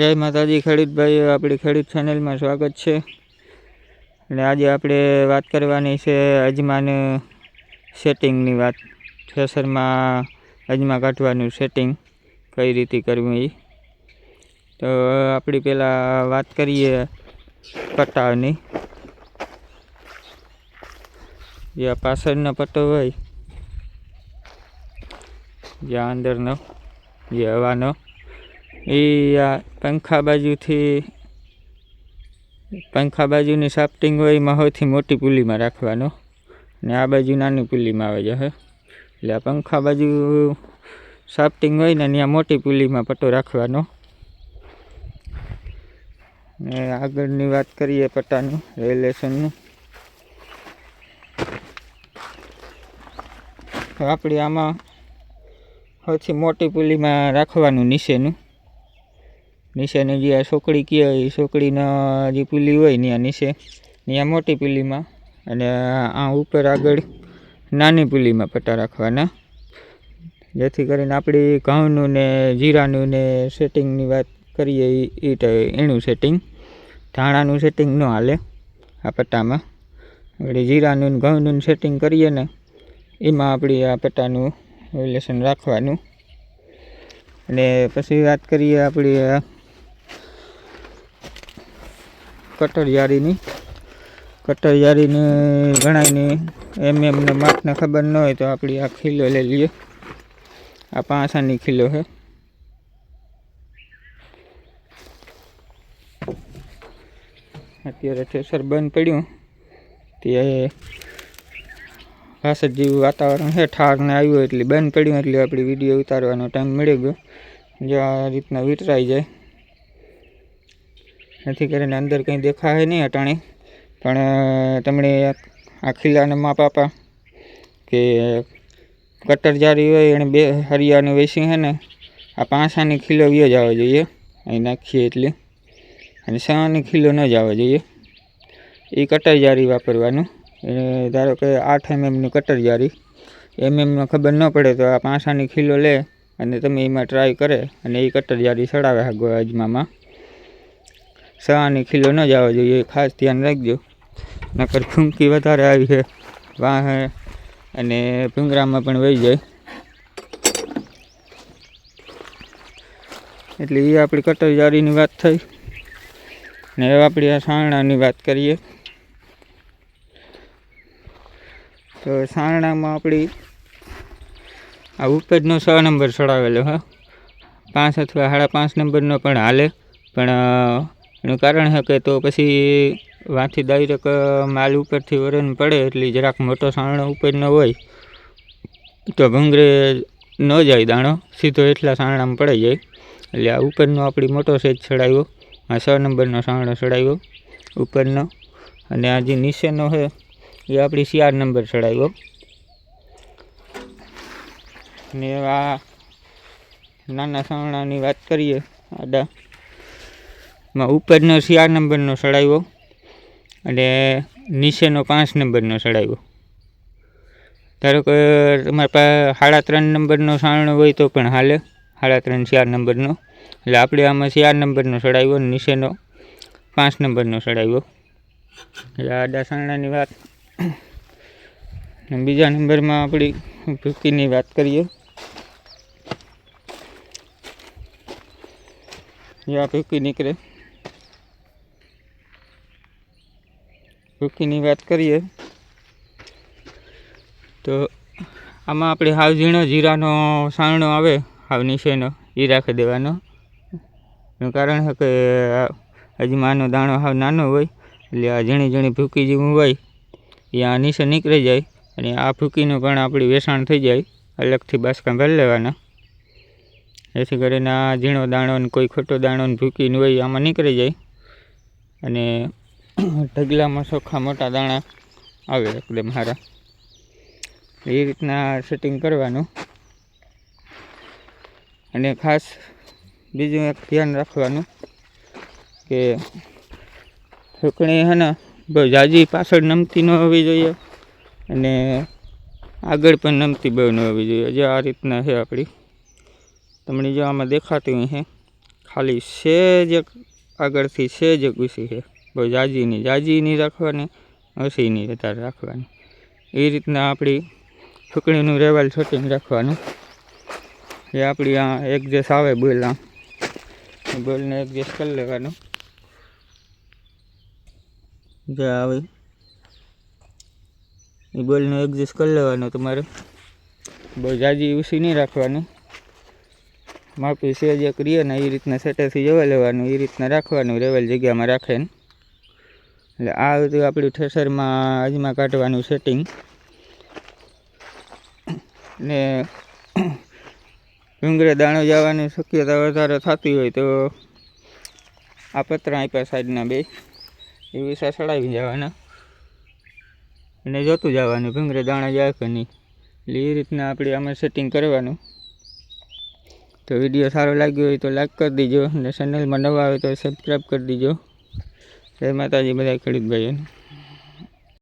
જય માતાજી, ખેડૂત આપણી ખેડૂત ચેનલમાં સ્વાગત છે. અને આજે આપણે વાત કરવાની છે અજમાન સેટિંગની વાત. થ્રેસરમાં અજમા કાઢવાનું સેટિંગ કઈ રીતે કરવું એ. તો આપણી પહેલાં વાત કરીએ પટ્ટાની. જે પાછળનો પટ્ટો હોય, જ્યાં અંદરનો, જે હવાનો. એ આ પંખા બાજુથી, પંખા બાજુની સાફ્ટિંગ હોય એમાં સૌથી મોટી પુલીમાં રાખવાનો. ને આ બાજુ નાની પુલીમાં આવે છે એટલે આ પંખા બાજુ સાફ્ટિંગ હોય ને ત્યાં મોટી પુલીમાં પટ્ટો રાખવાનો. ને આગળની વાત કરીએ પટ્ટાનું, રેલેશનનું. તો આપણે આમાં સૌથી મોટી પુલીમાં રાખવાનું નીચેનું. નીચેની જે આ સોકડી કહે, એ સોકડીના જે પુલી હોય ત્યાં નીચે ત્યાં મોટી પુલીમાં, અને આ ઉપર આગળ નાની પુલીમાં પટ્ટા રાખવાના. જેથી કરીને આપણી ઘઉંનું ને જીરાનું ને સેટિંગની વાત કરીએ એ એનું સેટિંગ, ધાણાનું સેટિંગ ન હાલે આ પટ્ટામાં. આપણે જીરાનું ઘઉંનું સેટિંગ કરીએ ને, એમાં આપણી આ પટ્ટાનું રિલેશન રાખવાનું. અને પછી વાત કરીએ આપણી આ કટરયારીની કટરયારીની ગણાયને એમ એમને માપને ખબર ન હોય તો આપણી આ ખીલો લઈ લઈએ. આ પાંચાની ખીલો છે. અત્યારે થ્રેસર બંધ પડ્યું. તે ઘાસ જેવું વાતાવરણ છે. ઠારને આવ્યું એટલે બંધ પડ્યું. એટલે આપણે વીડિયો ઉતારવાનો ટાઈમ મળી ગયો. જો આ રીતના વિતરાઈ જાય. નથી કરીને અંદર કંઈ દેખાય નહીં અટાણે. પણ તમને આ ખીલાને માપ આપા કે કટર જારી હોય અને બે હરિયાને વેસી હે ને, આ પાસાની ખીલો વ્યો જ આવવો જોઈએ. અહીં નાખીએ એટલે. અને સાની ખીલો ન જ આવવો જોઈએ. એ કટર જારી વાપરવાનું. એને ધારો કે આઠ એમએમની કટર જારી. એમએમમાં ખબર ન પડે તો આ પાસાની ખીલો લે અને તમે એમાં ટ્રાય કરે અને એ કટર જારી ચડાવે આગો અજમામાં. સવાની ખીલો ન જવા જોઈએ ખાસ ધ્યાન રાખજો. નકર ફૂંકી વધારે આવી છે, વાહે અને ભૂંગરામાં પણ વહી જાય. એટલે એ આપણી કટરજારીની વાત થઈ. ને હવે આપણી આ સારણાની વાત કરીએ. તો સારણામાં આપણી આ ઉપરનો છ નંબર ચડાવેલો, હા. પાંચ અથવા સાડા પાંચ નંબરનો પણ હાલે, પણ એનું કારણ છે કે તો પછી વાંથી ડાયરેક્ટ માલ ઉપરથી વરણ પડે એટલે જરાક મોટો સાણો ઉપરનો હોય, તો ભંગરે ન જાય દાણો, સીધો એટલા સાણામાં પડી જાય. એટલે આ ઉપરનો આપણી મોટો સેજ ચડાવ્યો, આ છ નંબરનો સાણો ચડાવ્યો ઉપરનો. અને આ જે નીચેનો છે, એ આપણી ચાર નંબર ચડાવ્યો. ને આ નાના સાવણાની વાત કરીએ, આડા. માં ઉપરનો ચાર નંબરનો ચડાવ્યો અને નીચેનો પાંચ નંબરનો ચડાવ્યો ધારો કે તમારા પાસે સાડા ત્રણ નંબરનો સાણો હોય તો પણ હાલે. સાડા ત્રણ ચાર નંબરનો. એટલે આપણે આમાં ચાર નંબરનો ચડાવ્યો અને નીચેનો પાંચ નંબરનો ચડાવ્યો એટલે આડા સાણાની વાત. બીજા નંબરમાં આપણી ભૂકીની વાત કરીએ. આ ભૂકી નીકળે. ભૂકીની વાત કરીએ, તો આમાં આપણે હાવ ઝીણો જીરાનો સાણો આવે, હાવ નીચેનો એ રાખી દેવાનો. એનું કારણ છે કે અજમાનો દાણો હાવ નાનો હોય, એટલે આ ઝીણી ઝીણી ભૂકી જેવું હોય એ આ નીચે નીકળી જાય, અને આ ભૂકીનું પણ આપણી વેચાણ થઈ જાય, અલગથી બાસકા ભરી લેવાના. જેથી કરીને આ ઝીણો દાણો ને કોઈ ખોટો દાણો ને ભૂકીને હોય, આમાં નીકળી જાય. અને ઢગલામાં ચોખ્ખા મોટા દાણા આવે એકદમ સારા એ રીતના સેટિંગ કરવાનું. અને ખાસ બીજું એક ધ્યાન રાખવાનું કે છે ને, બહુ જાજી પાછળ નમતી ન હોવી જોઈએ અને આગળ પણ નમતી બહુ ન હોવી જોઈએ. જે આ રીતના છે આપણી તમને જો આમાં દેખાતી હોય છે ખાલી સેજ એક આગળથી સેજ એક ઘૂસી છે બહુ જાજી નહીં જાજી નહીં રાખવાની ઓછી નહીં વધારે રાખવાની. એ રીતના આપણી ફૂકણીનું રેવાલ છોટીને રાખવાનું. એ આપણી આ એડજસ્ટ આવે બોલ આમ. બોલને એડજસ્ટ કરી લેવાનું. જે આવે. એ બોલને એડજસ્ટ કરી લેવાનું તમારે. બહુ જાજી ઉસી નહીં રાખવાની. માપી સેજ એક રીએ ને એ રીતના સેટેથી જોવા લેવાનું, એ રીતના રાખવાનું રેવલ જગ્યામાં રાખે ને. એટલે આ હતું આપણું ઠેસરમાં આજમાં કાઢવાનું સેટિંગ ને ડુંગરે દાણો જવાની શક્યતા વધારે થતી હોય તો આ પતરા આપ્યા સાઈડના બે. એ વિશા ચડાવી જવાના. અને જોતું જવાનું ભીંગરે દાણા જાય કે નહીં. એટલે એ રીતના આપણે આમાં સેટિંગ કરવાનું. તો વીડિયો સારો લાગ્યો હોય તો લાઈક કરી દીજો અને ચેનલમાં નવા આવે તો સબસ્ક્રાઈબ કરી દીજો. જય માતાજી બધા ખેડૂત ભાઈઓને